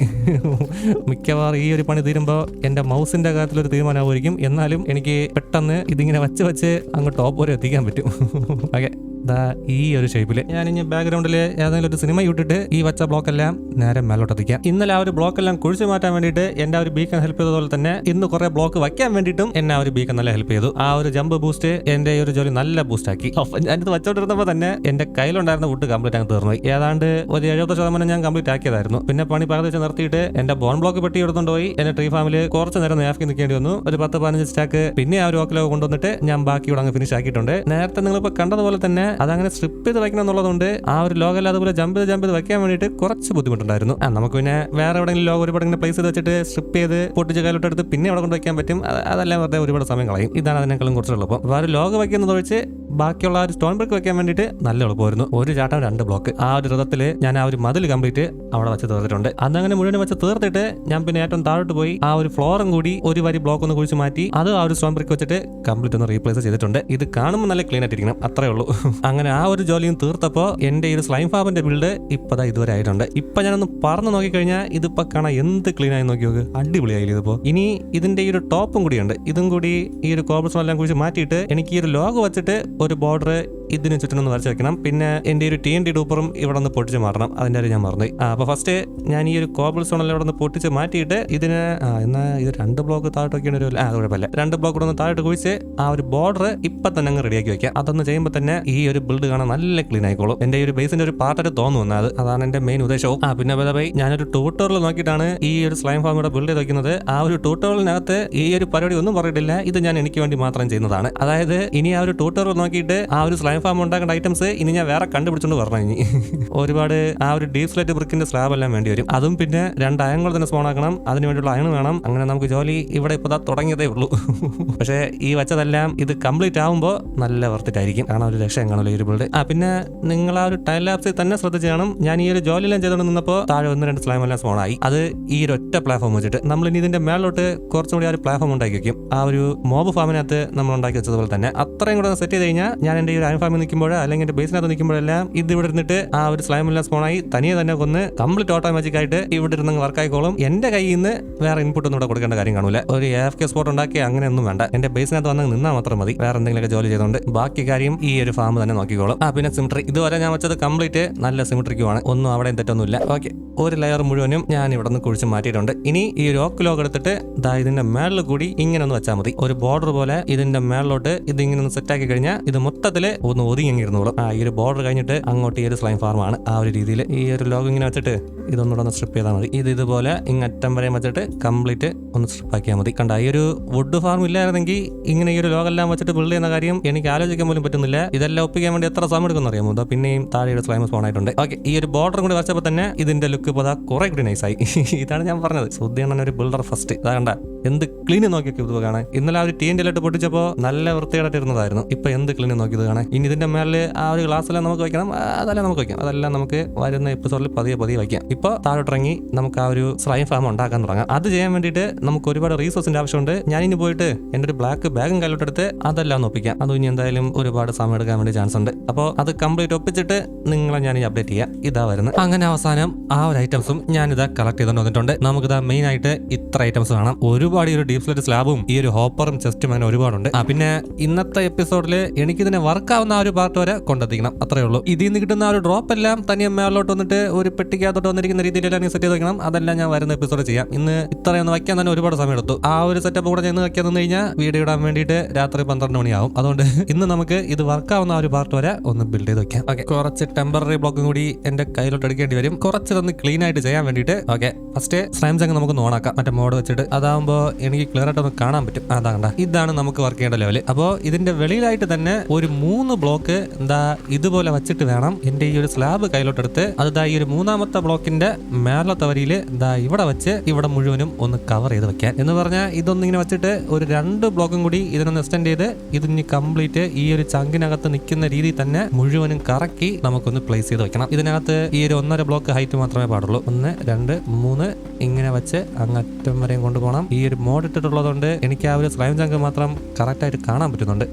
മിക്കവാറും ഈ ഒരു പണി തീരുമ്പോൾ എന്റെ മൗസിന്റെ കാര്യത്തിലൊരു തീരുമാനമായിരിക്കും എന്നാലും എനിക്ക് പെട്ടെന്ന് ഇതിങ്ങനെ വെച്ച് വെച്ച് അങ്ങ് ടോപ്പ് വരെ എത്തിക്കാൻ പറ്റും. ഓക്കെ ദാ ഈ ഒരു ഷേപ്പിൽ ഞാൻ ഇനി ബാക്ക്ഗ്രൗണ്ടിൽ ഏതെങ്കിലും ഒരു സിനിമ ഇട്ടിട്ട് ഈ വച്ച ബ്ലോക്ക് എല്ലാം നേരെ മേലോട്ടത്തിക്കാം. ഇന്നലെ ആ ഒരു ബ്ലോക്ക് എല്ലാം കുഴിച്ചു മാറ്റാൻ വേണ്ടിയിട്ട് എന്റെ ആ ഒരു ബീക്കൺ ഹെൽപ്പ് ചെയ്തതുപോലെ തന്നെ ഇന്ന് കുറെ ബ്ലോക്ക് വയ്ക്കാൻ വേണ്ടിയിട്ടും എന്നെ ആ ഒരു ബീക്കൺ നല്ല ഹെൽപ്പ് ചെയ്തു. ആ ഒരു ജമ്പ് ബൂസ്റ്റ് എന്റെ ഈ ഒരു ജോലി നല്ല ബൂസ്റ്റ് ആക്കി. ഞാനിത് വെച്ചോണ്ടിരുന്നപ്പോൾ തന്നെ എന്റെ കയ്യിലുണ്ടായിരുന്ന വുഡ് കംപ്ലീറ്റ് അങ്ങ് തീർന്നു ഏതാണ്ട് ഒരു എഴുപത് ശതമാനം ഞാൻ കംപ്ലീറ്റ് ആക്കിയതായിരുന്നു. പിന്നെ പണി പകുതി വെച്ച് നിർത്തിയിട്ട് എന്റെ ബോൺ ബ്ലോക്ക് പെട്ടി എടുത്തുകൊണ്ട് പോയി എന്റെ ട്രീ ഫാമിൽ കുറച്ച് നേരം നേഫ്ക്കി നിൽക്കേണ്ടി വന്നു. ഒരു പത്ത് പതിനഞ്ച് സ്റ്റാക്ക് പിന്നെ ആ ഒരു ഓക്കിലോ കൊണ്ടുവന്നിട്ട് ഞാൻ ബാക്കി ഇവിടെ അങ്ങ് ഫിനിഷ് ആക്കിയിട്ടുണ്ട്. നേരത്തെ നിങ്ങളിപ്പോൾ കണ്ടതുപോലെ തന്നെ അതങ്ങനെ സ്ട്രിപ്പ് ചെയ്ത് വെക്കണം എന്നുള്ളതുകൊണ്ട് ആ ഒരു ലോഗല്ല അതുപോലെ ജമ്പ് ചെയ്ത് ജമ്പ് ചെയ്ത് വെക്കാൻ വേണ്ടിയിട്ട് കുറച്ച് ബുദ്ധിമുട്ടുണ്ടായിരുന്നു. ആ നമുക്ക് പിന്നെ വേറെ എവിടെയെങ്കിലും ലോഗ് ഒരുപാട് ഇങ്ങനെ പ്ലേസ് ചെയ്ത് വെച്ചിട്ട് സ്ട്രിപ്പ് ചെയ്ത് പൊട്ടിച്ച് കയ്യിലോട്ട് എടുത്ത് പിന്നെ അവിടെ കൊണ്ട് വെക്കാൻ പറ്റും? അത് അതെല്ലാം വെറുതെ ഒരുപാട് സമയം കളയും. ഇതാണ് അതിനേക്കാളും കുറച്ച് എളുപ്പം. ഒരു ലോഗ് വയ്ക്കുന്നത് ഒഴിച്ച് ബാക്കിയുള്ള ആ ഒരു സ്റ്റോൺ ബ്രിക്ക് വെക്കാൻ വേണ്ടിയിട്ട് നല്ല എളുപ്പമായിരുന്നു. ഒരു ചാട്ടം രണ്ട് ബ്ലോക്ക് ആ ഒരു രഥത്തിൽ ഞാൻ ആ ഒരു മതിൽ കംപ്ലീറ്റ് അവിടെ വെച്ച് തീർത്തിട്ടുണ്ട്. അതങ്ങനെ മുഴുവൻ വെച്ച് തീർത്തിട്ട് ഞാൻ പിന്നെ ഏറ്റവും താഴോട്ട് പോയി ആ ഒരു ഫ്ലോറും കൂടി ഒരു വരി ബ്ലോക്ക് ഒന്ന് കുഴിച്ച് മാറ്റി അത് ആ ഒരു സ്റ്റോൺ ബ്രിക്ക് വെച്ചിട്ട് കംപ്ലീറ്റ് ഒന്ന് റീപ്ലേസ് ചെയ്തിട്ടുണ്ട്. ഇത് കാണുമ്പോൾ നല്ല ക്ലീൻ ആയിട്ടിരിക്കണം. അത്രേ ഉള്ളൂ. അങ്ങനെ ആ ഒരു ജോലിയും തീർത്തപ്പോൾ എന്റെ ഈ ഒരു സ്ലൈം ഫാമിന്റെ ബിൽഡ് ഇപ്പതാ ഇതുവരെ ആയിട്ടുണ്ട്. ഇപ്പൊ ഞാനൊന്ന് പറഞ്ഞു നോക്കിക്കഴിഞ്ഞാൽ ഇതിപ്പോ കാണാൻ എന്ത് ക്ലീൻ ആയി നോക്കി നോക്ക്. അടിപൊളിയായില്ല ഇതിപ്പോ. ഇനി ഇതിന്റെ ഈ ഒരു ടോപ്പും കൂടിയുണ്ട്. ഇതും കൂടി ഈ ഒരു കോബിൾസോൺ എല്ലാം കുറിച്ച് മാറ്റിയിട്ട് എനിക്ക് ഈ ഒരു ലോഗോ വെച്ചിട്ട് ഒരു ബോർഡർ ഇതിന് ചുറ്റിനൊന്ന് വരച്ച് വെക്കണം. പിന്നെ എന്റെ ഒരു ടി എൻ ഡി ഡൂപ്പറും ഇവിടെ ഒന്ന് പൊട്ടിച്ച് മാറണം. കാര്യം ഞാൻ മറന്നു. ആ അപ്പൊ ഫസ്റ്റ് ഞാൻ ഈ ഒരു കോബിൾ സ്റ്റോൺ എല്ലാം ഇവിടെ ഒന്ന് പൊട്ടിച്ച് മാറ്റിയിട്ട് ഇതിന് എന്നാൽ എന്നാ ഇത് രണ്ട് ബ്ലോക്ക് താഴോട്ടൊക്കെയാണ് ഒരു ആ കുഴപ്പമില്ല. രണ്ട് ബ്ലോക്ക് കൂടെ ഒന്ന് താഴോട്ട് കുഴിച്ച് ആ ഒരു ബോർഡർ ഇപ്പൊ തന്നെ അങ്ങ് റെഡിയാക്കി വെക്കാം. അതൊന്ന് ചെയ്യുമ്പോൾ തന്നെ ഈ ഒരു ബിൽഡ് കാണാൻ നല്ല ക്ലീൻ ആയിക്കോളും. എന്റെ ഒരു ബേസിന്റെ ഒരു പാർട്ടായിട്ട് തോന്നുന്നു അത്. അതാണ് എന്റെ മെയിൻ ഉദ്ദേശവും. ആ പിന്നെ ബൈ ഞാനൊരു ട്യൂട്ടോറിയൽ നോക്കിയിട്ടാണ് ഈ ഒരു സ്ലൈം ഫാം കൂടെ ബിൽഡ് ചെയ്ത് വെക്കുന്നത് ആ ഒരു ട്യൂട്ടോറിയലിനകത്ത് ഈ ഒരു പരിപാടി ഒന്നും പറഞ്ഞിട്ടില്ല. ഇത് ഞാൻ എനിക്ക് വേണ്ടി മാത്രം ചെയ്യുന്നതാണ്. അതായത് ഇനി ആ ഒരു ട്യൂട്ടോറിൽ നോക്കിയിട്ട് ആ ഒരു സ്ലൈം ഫാം ഉണ്ടാക്കേണ്ട ഐറ്റംസ് ഇനി ഞാൻ വേറെ കണ്ടുപിടിച്ചോണ്ട് പറഞ്ഞു ഇനി. ഒരുപാട് ആ ഒരു ഡീപ് സ്ലൈറ്റ് ബ്രിക്കിന്റെ സ്ലാബ് എല്ലാം വേണ്ടി വരും. അതും പിന്നെ രണ്ട് അയങ്ങൾ തന്നെ സ്പോൺ ആക്കണം. അതിന് വേണ്ടിയുള്ള അയൺ വേണം. അങ്ങനെ നമുക്ക് ജോലി ഇവിടെ ഇപ്പോൾ തുടങ്ങിയതേ ഉള്ളൂ. പക്ഷേ ഈ വച്ചതെല്ലാം ഇത് കംപ്ലീറ്റ് ആവുമ്പോൾ നല്ല വർത്തിട്ടായിരിക്കും കാരണം ഒരു ലക്ഷം കാണുമല്ലോ ബിൽഡ് ആ പിന്നെ നിങ്ങൾ ആ ഒരു ടൈം ലാപ്സിൽ തന്നെ ശ്രദ്ധിച്ച് ഞാൻ ഈ ഒരു ജോലിയെല്ലാം ചെയ്തുകൊണ്ട് നിന്നപ്പോൾ താഴെ ഒന്ന് രണ്ട് സ്ലൈം എല്ലാം ആയി. അത് ഈ ഒരു ഒറ്റ പ്ലാറ്റ്ഫോം വെച്ചിട്ട് നമ്മൾ ഇനി ഇതിന്റെ മേളിലോട്ട് കുറച്ചും കൂടി ആ ഒരു പ്ലാറ്റ്ഫോം ഉണ്ടാക്കി വെക്കും. ആ ഒരു മോബ് ഫാമിനകത്ത് നമ്മൾ ഉണ്ടാക്കി വെച്ചതുപോലെ തന്നെ. അത്രയും കൂടെ സെറ്റ് ചെയ്ത് കഴിഞ്ഞാൽ ഞാൻ എന്റെ ഈ ഒരു അയൺ ഫാമിൽ നിൽക്കുമ്പോൾ അല്ലെങ്കിൽ എന്റെ ബേസിനകത്ത് നിൽക്കുമ്പോഴെല്ലാം ഇത് ഇവിടെ ഇരുന്നിട്ട് ആ ഒരു സ്ലൈം എല്ലാം ആയി. തനിയെ തന്നെ കൊന്ന് കംപ്ലീറ്റ് ഓട്ടോമാറ്റിക് ആയിട്ട് ഇവിടെ ഇരുന്ന് വർക്ക് ആയിക്കോളും. എന്റെ കയ്യിൽ നിന്ന് വേറെ ഇൻപുട്ട് ഒന്നും ഇവിടെ കൊടുക്കേണ്ട കാര്യം കാണൂല ഒരു എഫ് കെ സ്പോട്ട് ഉണ്ടാക്കി അങ്ങനെ ഒന്നും വേണ്ട എന്റെ ബേസിനകത്ത് വന്ന് നിന്നാൽ മാത്രം മതി. വേറെ എന്തെങ്കിലുമൊക്കെ ജോലി ചെയ്തുകൊണ്ട്. ബാക്കി കാര്യം ഈ ഒരു ഫാം നോക്കിക്കോളും. ആ പിന്നെ സിമിട്രി ഇതുവരെ ഞാൻ വെച്ചത് കംപ്ലീറ്റ് നല്ല സിമിട്രിക്കുമാണ് ഒന്നും അവിടെ തെറ്റൊന്നുമില്ല ഓക്കെ ഒരു ലെയർ മുഴുവനും ഞാൻ ഇവിടെ നിന്ന് കുഴിച്ച് മാറ്റിയിട്ടുണ്ട്. ഇനി ഈ ഒരു ലോക്ക് എടുത്തിട്ട് ദാ ഇതിന്റെ മേളിൽ കൂടി ഇങ്ങനെ ഒന്ന് വെച്ചാൽ മതി. ഒരു ബോർഡർ പോലെ ഇതിന്റെ മേളിലോട്ട് ഇത് ഇങ്ങനെ ഒന്ന് സെറ്റ് ആക്കി കഴിഞ്ഞാൽ ഇത് മൊത്തത്തിൽ ഒന്ന് ഒതുങ്ങി ഇരുന്നോളും. ആ ഈ ഒരു ബോർഡർ കഴിഞ്ഞിട്ട് അങ്ങോട്ട് ഈ ഒരു സ്ലൈം ഫാർമാണ് ആ ഒരു രീതിയിൽ ഈ ഒരു ലോഗ് ഇങ്ങനെ വെച്ചിട്ട് ഇതൊന്നുകൂടെ ഒന്ന് സ്ട്രിപ്പ് ചെയ്താൽ മതി. ഇത് ഇതുപോലെ ഇങ്ങറ്റം വരെ വെച്ചിട്ട് കംപ്ലീറ്റ് ഒന്ന് സ്ട്രിപ്പ് ആക്കിയാൽ മതി. കണ്ട ഈ ഒരു വുഡ് ഫാർം ഇല്ലായിരുന്നെങ്കിൽ ഇങ്ങനെ ഈ ഒരു ലോകെല്ലാം വെച്ചിട്ട് ബിൽഡ് ചെയ്യുന്ന കാര്യം എനിക്ക് ആലോചിക്കാൻ പോലും പറ്റുന്നില്ല. ഇതെല്ലാം ഒപ്പിക്കാൻ വേണ്ടി എത്ര സമയം എടുക്കുന്ന അറിയാമോ? ഇതാ പിന്നെയും താഴെയുടെ സ്ലൈം സ്പോൺ ആയിട്ടുണ്ട്. ഓക്കെ ഈ ഒരു ബോർഡർ കൂടി വരച്ചപ്പോൾ തന്നെ ഇതിന്റെ ലുക്ക് ഇപ്പോൾ കുറെ കൂടി നൈസായി ഇതാണ് ഞാൻ പറഞ്ഞത്. സുദ്ധിയണ്ണൻ ഒരു ബിൽഡർ ഫസ്റ്റ് ഇതാ കണ്ട എന്ത് ക്ലീൻ നോക്കിയൊക്കെ ഇത് കാണാൻ. ഇന്നലെ ആ ഒരു ടീന്റെ ഇട്ട് പൊട്ടിച്ചപ്പോൾ നല്ല വൃത്തിയായിട്ട് ഇരുന്നതായിരുന്നു. ഇപ്പൊ എന്ത് ക്ലീൻ നോക്കിയത് കാണാൻ? ഇനി ഇതിന്റെ മേളിൽ ആ ഒരു ഗ്ലാസ്സെല്ലാം നമുക്ക് വയ്ക്കണം അതെല്ലാം നമുക്ക് വയ്ക്കാം അതെല്ലാം നമുക്ക് വരുന്ന എപ്പിസോഡിൽ പതിയെ പതിയെ വയ്ക്കാം ഇപ്പോൾ താഴോട്ടിറങ്ങി നമുക്ക് ആ ഒരു സ്ലൈം ഫാം ഉണ്ടാക്കാൻ തുടങ്ങാം. അത് ചെയ്യാൻ വേണ്ടിയിട്ട് നമുക്ക് ഒരുപാട് റീസോഴ്സിന്റെ ആവശ്യമുണ്ട്. ഞാൻ ഇനി പോയിട്ട് എന്റെ ഒരു ബ്ലാക്ക് ബാഗും കയ്യിലോട്ടെടുത്ത് അതെല്ലാം നോപ്പിക്കാം അതും ഇനി എന്തായാലും ഒരുപാട് സമയം എടുക്കാൻ വേണ്ടി ചാൻസ് ഉണ്ട്. അപ്പോൾ അത് കംപ്ലീറ്റ് ഒപ്പിച്ചിട്ട് നിങ്ങളെ ഞാൻ ഈ അപ്ഡേറ്റ് ചെയ്യാം. ഇതാ വരുന്നത്. അങ്ങനെ അവസാനം ആ ഒരു ഐറ്റംസും ഞാനിതാ കളക്ട് ചെയ്തുകൊണ്ട് വന്നിട്ടുണ്ട്. നമുക്കിതാ മെയിൻ ആയിട്ട് ഇത്ര ഐറ്റംസ് കാണാം. ഒരുപാട് ഈ ഒരു ഡീപ് സ്ലെറ്റ് സ്ലാബും ഈ ഒരു ഹോപ്പറും ചെസ്റ്റും അങ്ങനെ ഒരുപാടുണ്ട്. ആ പിന്നെ ഇന്നത്തെ എപ്പിസോഡിൽ എനിക്കിതിനെ വർക്കാവുന്ന ആ ഒരു പാർട്ട് വരെ കൊണ്ടെത്തിക്കണം. അത്രേ ഉള്ളൂ. ഇതിൽ നിന്ന് കിട്ടുന്ന ആ ഒരു ഡ്രോപ്പ് എല്ലാം തനിയെ മേളിലോട്ട് വന്നിട്ട് ഒരു പെട്ടിക്കകത്തോട്ട് വന്നിരിക്കുന്ന രീതിയിലെല്ലാം സെറ്റ് ചെയ്ത് വെക്കണം. അതെല്ലാം ഞാൻ വരുന്ന എപ്പിസോഡ് ചെയ്യാം. ഇന്ന് ഇത്രയൊന്ന് വയ്ക്കാൻ തന്നെ ഒരുപാട് സമയം എടുത്തു ആ ഒരു സെറ്റപ്പ് കൂടെ ഞാൻ വയ്ക്കാൻ നിന്ന് കഴിഞ്ഞാൽ വീഡിയോ ഇടാൻ വേണ്ടിയിട്ട് രാത്രി പന്ത്രണ്ട് മണിയാവും. അതുകൊണ്ട് ഇന്ന് നമുക്ക് ഇത് വർക്കാവുന്ന ആ ഒരു പാർട്ട് വരെ ഒന്ന് ബിൽഡ് ചെയ്ത് വെക്കാം. ഓക്കെ കുറച്ച് ടെമ്പററി ബ്ലോക്കും കൂടി എന്റെ കയ്യിലോട്ട് എടുക്കേണ്ടി വരും. കുറച്ചതൊന്ന് ക്ലീൻ ആയിട്ട് ചെയ്യാൻ വേണ്ടിയിട്ട് ഓക്കെ ഫസ്റ്റ് സ്ലാംസ് അങ്ങ് നമുക്ക് ഓണാക്കാം മറ്റേ മോഡ് വെച്ചിട്ട്. അതാകുമ്പോൾ എനിക്ക് ക്ലിയർ ആയിട്ട് ഒന്ന് കാണാൻ പറ്റും. അതാ ഇതാണ് നമുക്ക് വർക്ക് ചെയ്യേണ്ട ലെവൽ അപ്പോൾ ഇതിന്റെ വെളിയിലായിട്ട് തന്നെ ഒരു മൂന്ന് ബ്ലോക്ക് എന്താ ഇതുപോലെ വെച്ചിട്ട് വേണം എന്റെ ഈ ഒരു സ്ലാബ് കയ്യിലോട്ട് എടുത്ത് അതാ ഈ ഒരു മൂന്നാമത്തെ ബ്ലോക്കിന്റെ മേലത്തെ വരിയിൽ എന്താ ഇവിടെ വെച്ച് ഇവിടെ മുഴുവനും ഒന്ന് കവർ ചെയ്ത് വെക്കാൻ എന്ന് പറഞ്ഞാൽ ഇതൊന്നിങ്ങനെ വെച്ചിട്ട് ഒരു രണ്ട് ബ്ലോക്കും കൂടി ഇതിനൊന്ന് എക്സ്റ്റെൻഡ് ചെയ്ത് ഇതിന് കംപ്ലീറ്റ് ഈ ഒരു ചങ്കിനകത്ത് നിൽക്കുന്ന രീതിയിൽ തന്നെ മുഴുവനും കറക്കി നമുക്കൊന്ന് പ്ലേസ് ചെയ്ത് വെക്കണം. ഇതിനകത്ത് ഈ ഒരു ഒന്നര ബ്ലോക്ക് ഹൈറ്റ് മാത്രമേ പാടുള്ളൂ. ഒന്ന് രണ്ട് മൂന്ന് ഇങ്ങനെ വെച്ച് അങ്ങറ്റം വരെയും കൊണ്ടുപോകണം ഈ ഒരു മോഡ് ഇട്ടിട്ടുള്ളതുകൊണ്ട് എനിക്ക് ആ ഒരു സ്ലൈം ചങ്ക് മാത്രം കറക്റ്റ് ആയിട്ട് കാണാൻ പറ്റുന്നുണ്ട്?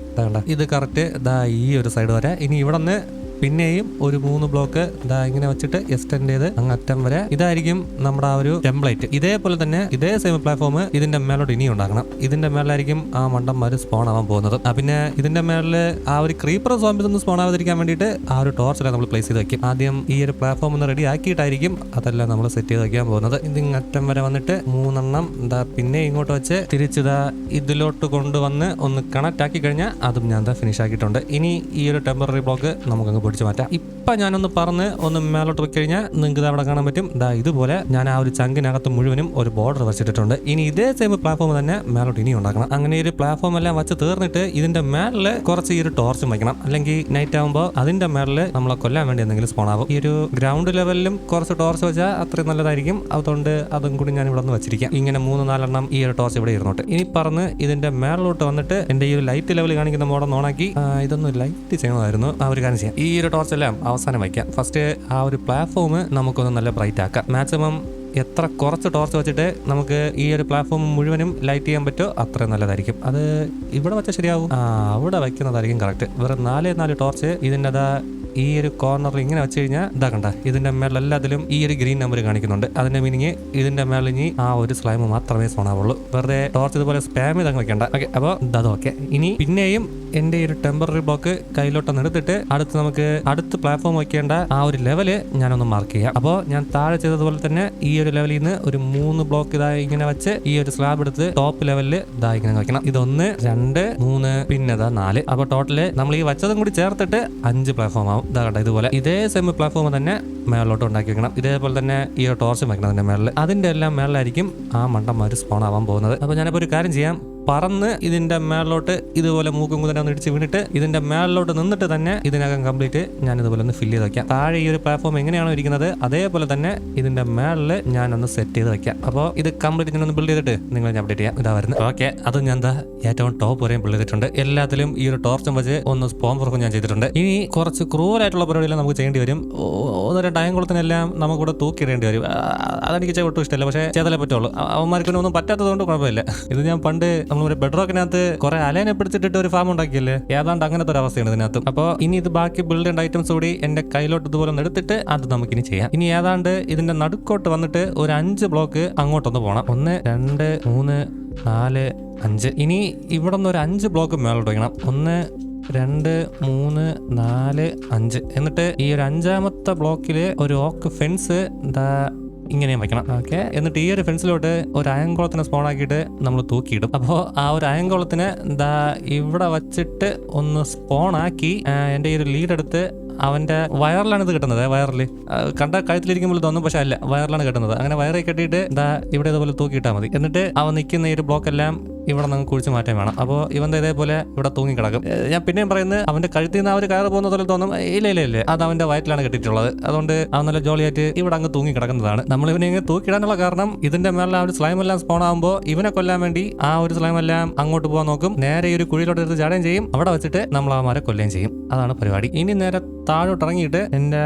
ഇത് കറക്റ്റ് ദാ ഈ ഒരു സൈഡ് വരെ. ഇനി ഇവിടെ നിന്ന് പിന്നെയും ഒരു മൂന്ന് ബ്ലോക്ക് ഇതാ ഇങ്ങനെ വെച്ചിട്ട് എക്സ്റ്റെൻഡ് ചെയ്ത് അങ്ങ് അറ്റം വരെ. ഇതായിരിക്കും നമ്മുടെ ആ ഒരു ടെംപ്ലേറ്റ് ഇതേപോലെ തന്നെ ഇതേ സെയിം പ്ലാറ്റ്ഫോം ഇതിന്റെ മേലോട്ട് ഇനിയും ഉണ്ടാക്കണം. ഇതിന്റെ മേലായിരിക്കും ആ മണ്ടന്മാർ സ്പോൺ ആവാൻ പോകുന്നത്. പിന്നെ ഇതിന്റെ മേളിൽ ആ ഒരു ക്രീപ്പർ സോംബിസ് സ്പോൺ ആവാതിരിക്കാൻ വേണ്ടിയിട്ട് ആ ഒരു ടോർച്ചെല്ലാം നമ്മൾ പ്ലേസ് ചെയ്ത് വെക്കും. ആദ്യം ഈ ഒരു പ്ലാറ്റ്ഫോം ഒന്ന് റെഡി ആക്കിയിട്ടായിരിക്കും അതെല്ലാം നമ്മൾ സെറ്റ് ചെയ്ത് വെക്കാൻ പോകുന്നത്. ഇത് അറ്റം വരെ വന്നിട്ട് മൂന്നെണ്ണം എന്താ പിന്നെ ഇങ്ങോട്ട് വെച്ച് തിരിച്ചിതാ ഇതിലോട്ട് കൊണ്ടുവന്ന് ഒന്ന് കണക്ട് ആക്കി കഴിഞ്ഞാൽ അതും ഞാൻ എന്താ ഫിനിഷ് ആക്കിയിട്ടുണ്ട്. ഇനി ഈ ഒരു ടെമ്പററി ബ്ലോക്ക് നമുക്കങ്ങ് പൊടിച്ചു മാറ്റാം. ഇപ്പൊ ഞാനൊന്ന് പറഞ്ഞ് ഒന്ന് മേലോട്ട് പോയി കഴിഞ്ഞാൽ നിങ്ങൾക്ക് അവിടെ കാണാൻ പറ്റും. ദാ ഇതുപോലെ ഞാൻ ആ ഒരു ചങ്കിനകത്ത് മുഴുവനും ഒരു ബോർഡർ വെച്ചിട്ടുണ്ട് ഇനി ഇതേ സെയിം പ്ലാറ്റ്ഫോം തന്നെ മേലോട്ട് ഇനി ഉണ്ടാക്കണം. അങ്ങനെ ഒരു പ്ലാറ്റ്ഫോം എല്ലാം വെച്ച് തീർന്നിട്ട് ഇതിന്റെ മേളിൽ കുറച്ച് ഈ ഒരു ടോർച്ചും വയ്ക്കണം അല്ലെങ്കിൽ നൈറ്റ് ആകുമ്പോൾ അതിന്റെ മേളിൽ നമ്മളെ കൊല്ലാൻ വേണ്ടി എന്തെങ്കിലും സ്പോൺ ആവും. ഈ ഒരു ഗ്രൗണ്ട് ലെവലിലും കുറച്ച് ടോർച്ച് വെച്ചാൽ അത്രയും നല്ലതായിരിക്കും. അതുകൊണ്ട് അതും കൂടി ഞാൻ ഇവിടെ നിന്ന് വെച്ചിരിക്കാം. ഇങ്ങനെ മൂന്ന് നാലെണ്ണം ഈ ഒരു ടോർച്ച് ഇവിടെ ഇരുന്നോട്ട്. ഇനി പറഞ്ഞ് ഇതിന്റെ മേളിലോട്ട് വന്നിട്ട് എന്റെ ഈ ഒരു ലൈറ്റ് ലെവൽ കാണിക്കുന്ന മോഡൽ ഓണാക്കി ഇതൊന്ന് ലൈറ്റ് ചെയ്യണമായിരുന്നു. ആ ഒരു കാര്യം ചെയ്യാം. ഈ ഒരു ടോർച്ച് എല്ലാം അവസാനം വയ്ക്കാം. ഫസ്റ്റ് ആ ഒരു പ്ലാറ്റ്ഫോം നമുക്കൊന്ന് നല്ല ബ്രൈറ്റ് ആക്കാം. മാക്സിമം എത്ര കുറച്ച് ടോർച്ച് വെച്ചിട്ട് നമുക്ക് ഈ ഒരു പ്ലാറ്റ്ഫോം മുഴുവനും ലൈറ്റ് ചെയ്യാൻ പറ്റുമോ അത്രയും നല്ലതായിരിക്കും. അത് ഇവിടെ വെച്ചാൽ ശരിയാവും? ആ അവിടെ വയ്ക്കുന്നതായിരിക്കും കറക്റ്റ് വെറും നാല് നാല് ടോർച്ച് ഇതിന്റെ അതാ ഈ ഒരു കോർണറിൽ ഇങ്ങനെ വെച്ച് കഴിഞ്ഞാൽ ഇതാ കണ്ട. ഇതിന്റെ മേളിൽ എല്ലാത്തിലും ഈ ഒരു ഗ്രീൻ നമ്പർ കാണിക്കുന്നുണ്ട്. അതിന്റെ മീനിങ് ഇതിന്റെ മേളിൽ ഇനി ആ ഒരു സ്ലൈം മാത്രമേ സോണാവുള്ളൂ വെറുതെ ടോർച്ച് ഇതുപോലെ സ്പാം ചെയ്ത് അങ്ങ് വെക്കണ്ട. ഓക്കെ അപ്പോൾ അത് ഓക്കെ ഇനി പിന്നെയും എന്റെ ഒരു ടെമ്പററി ബ്ലോക്ക് കയ്യിലോട്ടൊന്ന് എടുത്തിട്ട് അടുത്ത് നമുക്ക് അടുത്ത് പ്ലാറ്റ്ഫോം വയ്ക്കേണ്ട ആ ഒരു ലെവൽ ഞാനൊന്ന് മാർക്ക് ചെയ്യാം. അപ്പോൾ ഞാൻ താഴെ ചെയ്തതുപോലെ തന്നെ ഈ ഒരു ലെവലിൽ നിന്ന് ഒരു മൂന്ന് ബ്ലോക്ക് ഇതായി ഇങ്ങനെ വെച്ച് ഈ ഒരു സ്ലാബ് എടുത്ത് ടോപ്പ് ലെവലിൽ ഇതാ ഇങ്ങനെ വയ്ക്കണം. ഇതൊന്ന് രണ്ട് മൂന്ന് പിന്നെ ഇതാ നാല്. അപ്പോൾ ടോട്ടൽ നമ്മൾ ഈ വച്ചതും കൂടി ചേർത്തിട്ട് അഞ്ച് പ്ലാറ്റ്ഫോം ആവും. ഇതാ കണ്ട ഇതുപോലെ. ഇതേ സെമി പ്ലാറ്റ്ഫോം തന്നെ മേളിലോട്ട് ഉണ്ടാക്കി വെക്കണം. ഇതേപോലെ തന്നെ ഈ ഒരു ടോർച്ചും വെക്കണം അതിന്റെ മേളിൽ അതിന്റെ എല്ലാം മേളിലായിരിക്കും ആ മണ്ടന്മാർ സ്പോൺ ആവാൻ പോകുന്നത്. അപ്പോൾ ഞാനിപ്പോൾ ഒരു കാര്യം ചെയ്യാം. പറന്ന് ഇതിന്റെ മേളിലോട്ട് ഇതുപോലെ മൂക്കും കുതിരെ ഒന്ന് ഇടിച്ച് വീണിട്ട് ഇതിന്റെ മേളിലോട്ട് നിന്നിട്ട് തന്നെ ഇതിനകം കംപ്ലീറ്റ് ഞാൻ ഇതുപോലെ ഒന്ന് ഫില്ല് ചെയ്ത് വെക്കാം. താഴെ ഈ ഒരു പ്ലാറ്റ്ഫോം എങ്ങനെയാണോ ഇരിക്കുന്നത് അതേപോലെ തന്നെ ഇതിന്റെ മേളിൽ ഞാനൊന്ന് സെറ്റ് ചെയ്ത് വെക്കാം. അപ്പോൾ ഇത് കംപ്ലീറ്റ് ഞാനൊന്ന് ബിൽഡ് ചെയ്തിട്ട് നിങ്ങൾ ഞാൻ അപ്ഡേറ്റ് ചെയ്യാം. ഇതാ വരുന്നത്. ഓക്കെ അത് ഞാൻ എന്താ ഏറ്റവും ടോപ്പ് വരെയും ബിൽഡ് ചെയ്തിട്ടുണ്ട്. എല്ലാത്തിലും ഈ ഒരു ടോർച്ചും വെച്ച് ഒന്ന് സ്പോം വർക്കും ഞാൻ ചെയ്തിട്ടുണ്ട്. ഇനി കുറച്ച് ക്രൂവലായിട്ടുള്ള പരിപാടിയെല്ലാം നമുക്ക് ചെയ്യേണ്ടി വരും. ഒന്ന് രണ്ട് അയംകുളത്തിനെല്ലാം നമുക്കിവിടെ തൂക്കിയിടേണ്ടി വരും. അതെനിക്ക് ഒട്ടും ഇഷ്ടമല്ല. പക്ഷേ ചെയ്താലേ പറ്റുള്ളൂ. അവന്മാർക്കൊന്നും ഒന്നും പറ്റാത്തതുകൊണ്ട് കുഴപ്പമില്ല. ഇത് ഞാൻ പണ്ട് നമ്മളൊരു ബെഡ്റോക്കിനകത്ത് കുറെ അലേനെ പിടിച്ചിട്ടിട്ട് ഒരു ഫാം ഉണ്ടാക്കിയല്ലേ? ഏതാണ്ട് അങ്ങനത്തെ ഒരു അവസ്ഥയാണ് ഇതിനകത്ത്. അപ്പോൾ ഇനി ഇത് ബാക്കി ബിൽഡ് ഐറ്റംസ് കൂടി എന്റെ കയ്യിലോട്ട് ഇതുപോലെ ഒന്ന് എടുത്തിട്ട് അത് നമുക്കിനി ചെയ്യാം. ഇനി ഏതാണ്ട് ഇതിന്റെ നടുക്കോട്ട് വന്നിട്ട് ഒരു അഞ്ച് ബ്ലോക്ക് അങ്ങോട്ടൊന്ന് പോകണം ഒന്ന് രണ്ട് മൂന്ന് നാല് അഞ്ച്. ഇനി ഇവിടെ നിന്ന് ഒരു അഞ്ച് ബ്ലോക്ക് മേളോട്ട് വയ്ക്കണം ഒന്ന് രണ്ട് മൂന്ന് നാല് അഞ്ച്. എന്നിട്ട് ഈ ഒരു അഞ്ചാമത്തെ ബ്ലോക്കിൽ ഒരു ഓക്ക് ഫെൻസ് എന്താ ഇങ്ങനെയും വയ്ക്കണം. ഓക്കെ. എന്നിട്ട് ഈ ഒരു ഫെൻസിലോട്ട് ഒരു അയങ്കോളത്തിനെ സ്പോൺ ആക്കിയിട്ട് നമ്മൾ തൂക്കിയിടും. അപ്പോൾ ആ ഒരു അയങ്കോളത്തിന് എന്താ ഇവിടെ വച്ചിട്ട് ഒന്ന് സ്പോൺ ആക്കി എന്റെ ഈ ഒരു ലീഡ് എടുത്ത് അവന്റെ വയറിലാണ് ഇത് കിട്ടുന്നത് വയറിൽ കണ്ട കഴുത്തിലിരിക്കുമ്പോൾ തോന്നും പക്ഷെ അല്ല വയറിലാണ് കിട്ടുന്നത്. അങ്ങനെ വയറിൽ കെട്ടിയിട്ട് ദാ ഇവിടെ ഇതുപോലെ തൂക്കിയിട്ടാൽ മതി. എന്നിട്ട് അവൻ നിൽക്കുന്ന ഈ ഒരു ബ്ലോക്ക് എല്ലാം ഇവിടെ നിന്ന് കുഴിച്ച് മാറ്റാൻ വേണം. അപ്പോൾ ഇവന്റെ ഇതേപോലെ ഇവിടെ തൂങ്ങി കിടക്കും ഞാൻ പിന്നെയും പറയുന്നത് അവന്റെ കഴുത്തിൽ നിന്ന് ഒരു കയറ് പോകുന്ന പോലെ തോന്നും. ഇല്ല ഇല്ല ഇല്ല. അത് അവന്റെ വയറ്റിലാണ് കെട്ടിയിട്ടുള്ളത്. അതുകൊണ്ട് അവൻ നല്ല ജോളിയായിട്ട് ഇവിടെ അങ്ങ് തൂങ്ങി കിടക്കുന്നതാണ് നമ്മൾ ഇവനെ ഇങ്ങനെ തൂക്കിടാനുള്ള കാരണം ഇതിന്റെ മേലെ ആ ഒരു സ്ലൈം എല്ലാം സ്പോൺ ആകുമ്പോൾ ഇവനെ കൊല്ലാൻ വേണ്ടി ആ ഒരു സ്ലൈം എല്ലാം അങ്ങോട്ട് പോകാൻ നോക്കും. നേരെ ഈ ഒരു കുഴിയിലോട്ട് എടുത്ത് ചാടുകയും ചെയ്യും. അവിടെ വെച്ചിട്ട് നമ്മൾ ആ മരം കൊല്ലുകയും ചെയ്യും. അതാണ് പരിപാടി. ഇനി നേരെ താഴോട്ട് ഇറങ്ങിയിട്ട് എന്റെ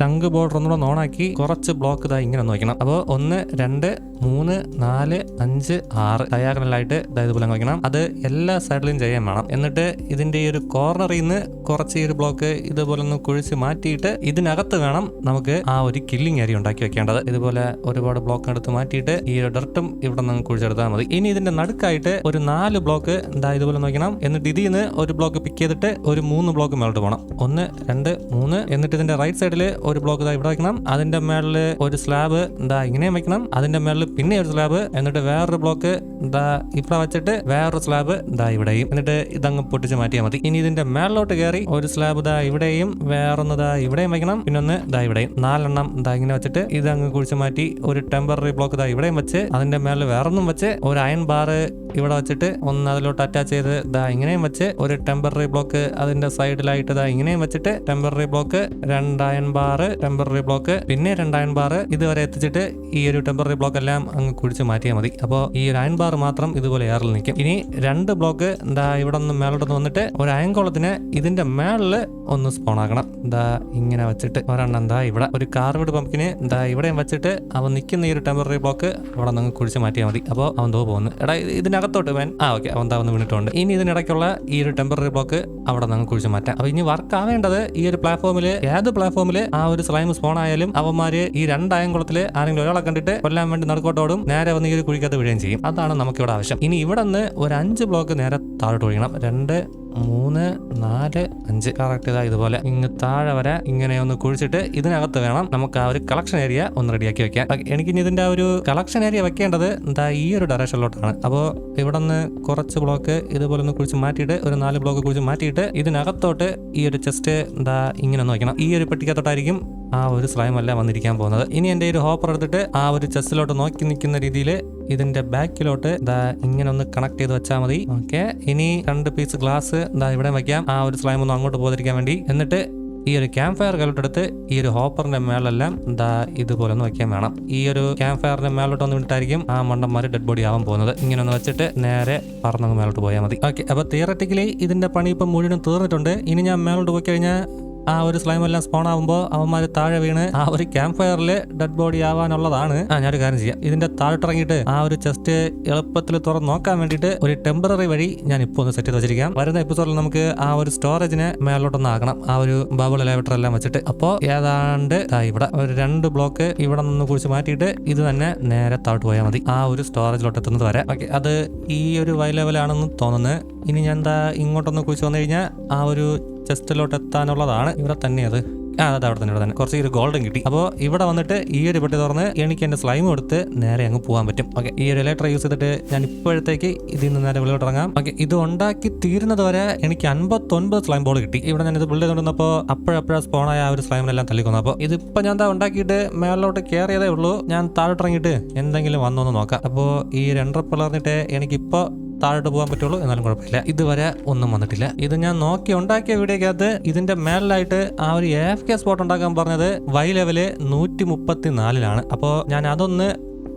ചങ്ക് ബോർഡർ ഒന്നുകൂടെ ഓണാക്കി കുറച്ച് ബ്ലോക്ക് ഇതാ ഇങ്ങനെ നോക്കണം അപ്പോൾ ഒന്ന് രണ്ട് മൂന്ന് നാല് അഞ്ച് ആറ് ഡയാഗണലായിട്ട് ഇതായത് അങ്ങ് വയ്ക്കണം അത് എല്ലാ സൈഡിലും ചെയ്യാൻ വേണം. എന്നിട്ട് ഇതിന്റെ ഈ ഒരു കോർണറിൽ നിന്ന് കുറച്ച് ഈ ഒരു ബ്ലോക്ക് ഇതുപോലെ ഒന്ന് കുഴിച്ച് മാറ്റിയിട്ട് ഇതിനകത്ത് വേണം നമുക്ക് ആ ഒരു കില്ലിംഗ് ഏരിയ ഉണ്ടാക്കി വെക്കേണ്ടത്. ഇതുപോലെ ഒരുപാട് ബ്ലോക്ക് എടുത്ത് മാറ്റിയിട്ട് ഈ ഒരു ഡർട്ടും ഇവിടെ നിന്ന് കുഴിച്ചെടുത്താൽ മതി. ഇനി ഇതിന്റെ നടുക്കായിട്ട് ഒരു നാല് ബ്ലോക്ക് എന്താ ഇതുപോലെ നോക്കണം എന്നിട്ട് ഇതിൽ നിന്ന് ഒരു ബ്ലോക്ക് പിക്ക് ചെയ്തിട്ട് ഒരു മൂന്ന് ബ്ലോക്ക് മേലോട്ട് പോകണം. ഒന്ന് രണ്ട് മൂന്ന് എന്നിട്ട് ഇതിന്റെ റൈറ്റ് സൈഡിൽ ഒരു ബ്ലോക്ക് ഇതാ ഇവിടെ വെക്കണം. അതിന്റെ മേളിൽ ഒരു സ്ലാബ് ഇതാ ഇങ്ങനെയും വെക്കണം. അതിന്റെ മേളിൽ പിന്നെ ഒരു സ്ലാബ് എന്നിട്ട് വേറൊരു ബ്ലോക്ക് ഇതാ ഇവിടെ വെച്ചിട്ട് വേറൊരു സ്ലാബ് ഇതാ ഇവിടെയും. എന്നിട്ട് ഇതങ്ങ് പൊട്ടിച്ച് മാറ്റിയാൽ മതി. ഇനി ഇതിന്റെ മേളിലോട്ട് കയറി ഒരു സ്ലാബ് ഇതാ ഇവിടെയും വേറൊന്ന് ഇതാ ഇവിടെയും വെക്കണം. പിന്നെ ഒന്ന് ഇതാ ഇവിടെയും. നാലെണ്ണം ഇതാ ഇങ്ങനെ വെച്ചിട്ട് ഇതങ്ങ് കുഴിച്ച് മാറ്റി ഒരു ടെമ്പററി ബ്ലോക്ക് ഇതാ ഇവിടെയും വെച്ച് അതിന്റെ മേളിൽ വേറൊന്നും വെച്ച് ഒരു അയൺ ബാറ് ഇവിടെ വെച്ചിട്ട് ഒന്ന് അതിലോട്ട് അറ്റാച്ച് ചെയ്ത് ഇതാ ഇങ്ങനെയും വെച്ച് ഒരു ടെമ്പററി ബ്ലോക്ക് അതിന്റെ സൈഡിലായിട്ട് ഇതാ ഇങ്ങനെയും വെച്ചിട്ട് ടെമ്പററി ബ്ലോക്ക് രണ്ട് അയൺ ബാറ് ടെമ്പററി ബ്ലോക്ക് പിന്നെ രണ്ട് അയൺ ബാറ് ഇതുവരെ എത്തിച്ചിട്ട് ഈ ഒരു ടെമ്പററി ബ്ലോക്ക് എല്ലാം അങ്ങ് കുഴിച്ച് മാറ്റിയാൽ മതി. അപ്പോൾ ഈ ഒരു അയൺ ബാർ മാത്രം ഇതുപോലെ എയറിൽ നിൽക്കും. ഇനി രണ്ട് ബ്ലോക്ക് എന്താ ഇവിടെ നിന്ന് വന്നിട്ട് ഒരു അയൻകോളത്തിന് ഇതിന്റെ മേളിൽ ഒന്ന് സ്പോൺ ആക്കണം. എന്താ ഇങ്ങനെ വെച്ചിട്ട് ഒരെണ്ണം എന്താ ഇവിടെ. ഒരു കാർവിഡ് പമ്പിന് എന്താ ഇവിടെയും വെച്ചിട്ട് അവൻ നിൽക്കുന്ന ഈ ഒരു ടെമ്പററി ബ്ലോക്ക് അവിടെ നിന്ന് കുഴിച്ച് മാറ്റിയാൽ മതി. അപ്പോൾ അവൻ തോ പോകുന്നു എടാ ഇത് ഇതിനകത്തോട്ട് വേൻ ആ ഓക്കെ അവൻ താ വന്ന് വീണിട്ടുണ്ട്. ഇനി ഇതിനിടയ്ക്കുള്ള ഈ ഒരു ടെമ്പററി ബ്ലോക്ക് അവിടെ നിന്ന് കുഴിച്ച് മാറ്റാം. അപ്പോൾ ഇനി വർക്ക് ആവേണ്ടത് ഈ ഒരു പ്ലാറ്റ്ഫോമിൽ ഏത് പ്ലാറ്റ്ഫോമിൽ ആ ഒരു സ്ലൈം സ്പോൺ ആയാലും അവന്മാര് ഈ രണ്ടായംകുളത്തിൽ ആരെങ്കിലും ഒരാളെ കണ്ടിട്ട് കൊല്ലാൻ വേണ്ടി നടുക്കോട്ടോടും നേരെ വന്ന് ഈ ഒരു കുഴിക്കകത്ത് വീഴുകയും ചെയ്യും. അതാണ് നമുക്ക് ഇവിടെ ആവശ്യം. ഇനി ഇവിടെ നിന്ന് ഒരു അഞ്ച് ബ്ലോക്ക് നേരെ താഴോട്ട് ഒഴിയണം രണ്ട് മൂന്ന് നാല് അഞ്ച്. കറക്റ്റ് ഇതാ ഇതുപോലെ. ഇങ്ങ് താഴെ വരെ ഇങ്ങനെ ഒന്ന് കുഴിച്ചിട്ട് ഇതിനകത്ത് വേണം നമുക്ക് ആ ഒരു കളക്ഷൻ ഏരിയ ഒന്ന് റെഡിയാക്കി വെക്കാൻ. എനിക്ക് ഇനി ഇതിന്റെ ആ ഒരു കളക്ഷൻ ഏരിയ വെക്കേണ്ടത് എന്താ ഈ ഒരു ഡയറക്ഷനിലോട്ടാണ് അപ്പോൾ ഇവിടെ നിന്ന് കുറച്ച് ബ്ലോക്ക് ഇതുപോലെ ഒന്ന് കുഴിച്ച് മാറ്റിയിട്ട് ഒരു നാല് ബ്ലോക്ക് കുഴിച്ച് മാറ്റിയിട്ട് ഇതിനകത്തോട്ട് ഈ ഒരു ചെസ്റ്റ് എന്താ ഇങ്ങനെ ഒന്ന് വെക്കണം. ഈ ഒരു പെട്ടിക്കകത്തോട്ടായിരിക്കും ആ ഒരു സ്ലൈം അല്ല വന്നിരിക്കാൻ പോകുന്നത്. ഇനി എന്റെ ഒരു ഹോപ്പർ എടുത്തിട്ട് ആ ഒരു ചെസ്സിലോട്ട് നോക്കി നിൽക്കുന്ന രീതിയിൽ ഇതിന്റെ ബാക്കിലോട്ട് ദാ ഇങ്ങനെ ഒന്ന് കണക്ട് ചെയ്ത് വെച്ചാൽ മതി. ഓക്കെ. ഇനി രണ്ട് പീസ് ഗ്ലാസ് ദാ ഇവിടെ വയ്ക്കാം ആ ഒരു സ്ലൈം ഒന്നും അങ്ങോട്ട് പോകാതിരിക്കാൻ വേണ്ടി. എന്നിട്ട് ഈ ഒരു ക്യാമ്പ് ഫയർ കലോട്ടെടുത്ത് ഈ ഒരു ഹോപ്പറിന്റെ മേലെല്ലാം ദാ ഇതുപോലെ ഒന്ന് വെക്കാൻ വേണം. ഈ ഒരു ക്യാമ്പ് ഫയറിന്റെ മേലോട്ട് ഒന്ന് വിട്ടായിരിക്കും ആ മണ്ടന്മാർ ഡെഡ് ബോഡി ആവാൻ പോകുന്നത്. ഇങ്ങനെ ഒന്ന് വെച്ചിട്ട് നേരെ പറന്നങ്ങ് മേലോട്ട് പോയാൽ മതി. ഓക്കെ. അപ്പൊ തിയററ്റിക്കലി ഇതിന്റെ പണി ഇപ്പം മുഴുവനും തീർന്നിട്ടുണ്ട്. ഇനി ഞാൻ മേലോട്ട് പോയി കഴിഞ്ഞാൽ ആ ഒരു സ്ലൈം എല്ലാം സ്പോൺ ആവുമ്പോൾ അവന്മാർ താഴെ വീണ് ആ ഒരു ക്യാമ്പ് ഫയറിൽ ഡെഡ് ബോഡി ആവാനുള്ളതാണ്. ആ ഞാനൊരു കാര്യം ചെയ്യാം. ഇതിന്റെ താഴോട്ടിറങ്ങിയിട്ട് ആ ഒരു ചെസ്റ്റ് എളുപ്പത്തിൽ തുറന്ന് നോക്കാൻ വേണ്ടിയിട്ട് ഒരു ടെമ്പററി വഴി ഞാൻ ഇപ്പോൾ ഒന്ന് സെറ്റ് ചെയ്ത് വെച്ചിരിക്കാം. വരുന്ന എപ്പിസോഡിൽ നമുക്ക് ആ ഒരു സ്റ്റോറേജിനെ മേലോട്ടൊന്ന് ആക്കണം. ആ ഒരു ബബിൾ എലവേറ്റർ എല്ലാം വെച്ചിട്ട്. അപ്പോൾ ഏതാണ്ട് ഇവിടെ ഒരു രണ്ട് ബ്ലോക്ക് ഇവിടെ നിന്ന് കുറിച്ച് മാറ്റിയിട്ട് ഇത് തന്നെ നേരെ താഴോട്ട് പോയാൽ മതി. ആ ഒരു സ്റ്റോറേജിലോട്ട് എത്തുന്നത് വരെ. ഓക്കെ അത് ഈ ഒരു വൈ ലെവലാണെന്ന് തോന്നുന്നത് ഇനി ഞാൻ എന്താ ഇങ്ങോട്ടൊന്ന് കുറിച്ച് വന്നു കഴിഞ്ഞാൽ ആ ഒരു ചെസ്റ്റിലോട്ട് എത്താനുള്ളതാണ് ഇവിടെ തന്നെ അത്. ആ അതെ അവിടെ തന്നെ ഇവിടെ തന്നെ. കുറച്ച് ഒരു ഗോൾഡൻ കിട്ടി. അപ്പോൾ ഇവിടെ വന്നിട്ട് ഈ ഒരു പെട്ടി തുറന്ന് എനിക്ക് എന്റെ സ്ലൈം കൊടുത്ത് നേരെ അങ്ങ് പോകാൻ പറ്റും. ഓക്കെ ഈ ഒരു ഇലക്ട്ര യൂസ് ചെയ്തിട്ട് ഞാൻ ഇപ്പോഴത്തേക്ക് ഇതിൽ നിന്ന് നേരെ വെളിയോട്ട് ഇറങ്ങാം. ഓക്കെ ഇത് ഉണ്ടാക്കി തീരുന്നത് വരെ എനിക്ക് അൻപത്തൊൻപത് സ്ലൈം ബോൾ കിട്ടി. ഇവിടെ ഞാൻ ഇത് ബിൽഡ് ചെയ്തുകൊണ്ടിരുന്നപ്പോൾ അപ്പോഴപ്പോഴാണ് സ്പോണായ ആ ഒരു സ്ലൈമിനെല്ലാം തള്ളിക്കുന്നു അപ്പോൾ ഇതിപ്പോൾ ഞാൻ എന്താ ഉണ്ടാക്കിയിട്ട് മേളിലോട്ട് കയറിയതേ ഉള്ളൂ. ഞാൻ താഴോട്ട് ഇറങ്ങിയിട്ട് എന്തെങ്കിലും വന്നോന്ന് നോക്കാം. അപ്പോൾ ഈ രണ്ടര പിളർന്നിട്ട് എനിക്കിപ്പോൾ താഴോട്ട് പോകാൻ പറ്റുള്ളൂ എന്നാലും കുഴപ്പമില്ല. ഇതുവരെ ഒന്നും വന്നിട്ടില്ല. ഇത് ഞാൻ നോക്കി ഉണ്ടാക്കിയ വീഡിയോക്കകത്ത് ഇതിന്റെ മേളിലായിട്ട് ആ ഒരു എഫ് കെ സ്പോട്ട് ഉണ്ടാക്കാൻ പറഞ്ഞത് വൈ ലെവൽ നൂറ്റി മുപ്പത്തി നാലിലാണ് അപ്പോൾ ഞാൻ അതൊന്ന്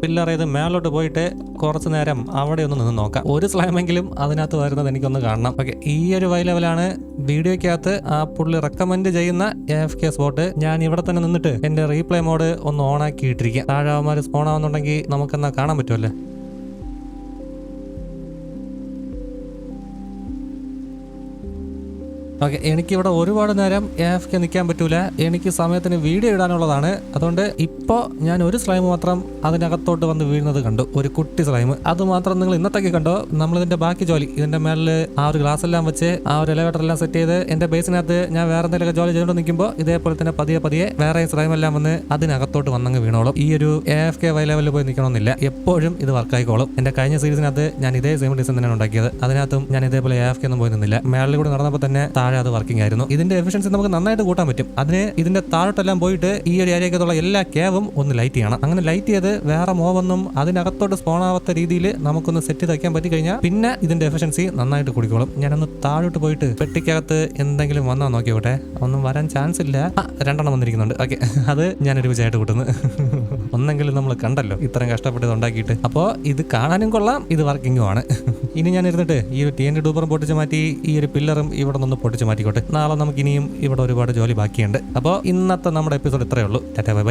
പില്ലർ ചെയ്ത് മേലോട്ട് പോയിട്ട് കുറച്ച് നേരം അവിടെ ഒന്ന് നിന്ന് നോക്കാം. ഒരു സ്ലാമെങ്കിലും അതിനകത്ത് വരുന്നത് എനിക്കൊന്ന് കാണണം. ഓക്കെ ഈ ഒരു വൈ ലെവലാണ് വീഡിയോയ്ക്കകത്ത് ആ പുള്ളി റെക്കമെൻഡ് ചെയ്യുന്ന എഫ് കെ സ്പോട്ട് ഞാൻ ഇവിടെ തന്നെ നിന്നിട്ട് എന്റെ റീപ്ലേ മോഡ് ഒന്ന് ഓൺ ഇട്ടിരിക്കുക ഇട്ടിരിക്കാം താഴെ അവന്മാർ സ്പോൺ ആവുന്നുണ്ടെങ്കിൽ നമുക്കെന്നാ കാണാൻ പറ്റുമല്ലേ ഓക്കെ എനിക്കിവിടെ ഒരുപാട് നേരം എഫ് കെ നിൽക്കാൻ പറ്റൂല. എനിക്ക് സമയത്തിന് വീഡിയോ ഇടാനുള്ളതാണ്. അതുകൊണ്ട് ഇപ്പോൾ ഞാൻ ഒരു സ്ലൈം മാത്രം അതിനകത്തോട്ട് വന്ന് വീഴുന്നത് കണ്ടു. ഒരു കുട്ടി സ്ലൈം അത് മാത്രം നിങ്ങൾ ഇന്നത്തേക്ക് കണ്ടോ? നമ്മളിതിന്റെ ബാക്കി ജോലി. ഇതിന്റെ മേളിൽ ആ ഒരു ഗ്ലാസ് എല്ലാം വെച്ച് ആ ഒരു എലവേറ്റർ എല്ലാം സെറ്റ് ചെയ്ത് എന്റെ ബേസിനകത്ത് ഞാൻ വേറെ എന്തെങ്കിലുമൊക്കെ ജോലി ചെയ്തുകൊണ്ട് നിൽക്കുമ്പോൾ ഇതേപോലെ തന്നെ പതിയെ പതിയെ വേറെ സ്ലൈം എല്ലാം വന്ന് അതിനകത്തോട്ട് വന്നങ്ങ് വീണോളും. ഈ ഒരു എഫ് കെ വൈ ലെവലിൽ പോയി നിൽക്കണമെന്നില്ല എപ്പോഴും ഇത് വർക്കായിക്കോളും എന്റെ കഴിഞ്ഞ സീരീസിനകത്ത് ഞാൻ ഇതേ സെയിം ഡിസൈൻ തന്നെയാണ് ഉണ്ടാക്കിയത്. അതിനകത്തും ഞാൻ ഇതേപോലെ എഫ് കെ ഒന്നും പോയി നിന്നില്ല. മേളിൽ കൂടെ നടന്നപ്പോൾ തന്നെ താഴെ അത് വർക്കിംഗ് ആയിരുന്നു. ഇതിന്റെ എഫിഷ്യൻസി നമുക്ക് നന്നായിട്ട് കൂട്ടാൻ പറ്റും. അതിന് ഇതിന്റെ താഴോട്ടെല്ലാം പോയിട്ട് ഈ ഒരു ഏരിയക്കുള്ള എല്ലാ കേവും ഒന്ന് ലൈറ്റ് ചെയ്യണം. അങ്ങനെ ലൈറ്റ് ചെയ്ത് വേറെ മോവൊന്നും അതിനകത്തോട്ട് സ്പോൺ ആവാത്ത രീതിയിൽ നമുക്കൊന്ന് സെറ്റ് ചെയ്ത് വയ്ക്കാൻ പറ്റി കഴിഞ്ഞാൽ പിന്നെ ഇതിന്റെ എഫിഷ്യൻസി നന്നായിട്ട് കൂടിക്കോളും. ഞാനൊന്ന് താഴോട്ട് പോയിട്ട് പെട്ടിക്കകത്ത് എന്തെങ്കിലും വന്നാ നോക്കിയോട്ടെ ഒന്നും വരാൻ ചാൻസ് ഇല്ല. രണ്ടെണ്ണം വന്നിരിക്കുന്നുണ്ട്. ഓക്കെ അത് ഞാനൊരു വിജയമായിട്ട് കൂട്ടുന്നു. ഒന്നെങ്കിലും നമ്മൾ കണ്ടല്ലോ. ഇത്രയും കഷ്ടപ്പെട്ട് ഇത് ഉണ്ടാക്കിയിട്ട് അപ്പോൾ ഇത് കാണാനും കൊള്ളാം ഇത് വർക്കിംഗും ആണ് ഇനി ഞാൻ ഇരുന്നിട്ട് ഈ ഒരു ടി എന്റെ ഡൂബറും പൊട്ടിച്ച് മാറ്റി ഈ ഒരു പില്ലറും ഇവിടെ നിന്ന് പൊട്ടിച്ച് മാറ്റിക്കോട്ടെ. നാളെ നമുക്ക് ഇനിയും ഇവിടെ ഒരുപാട് ജോലി ബാക്കിയുണ്ട്. അപ്പോൾ ഇന്നത്തെ നമ്മുടെ എപ്പിസോഡ് ഇത്രയേ ഉള്ളൂ. Tata bye bye.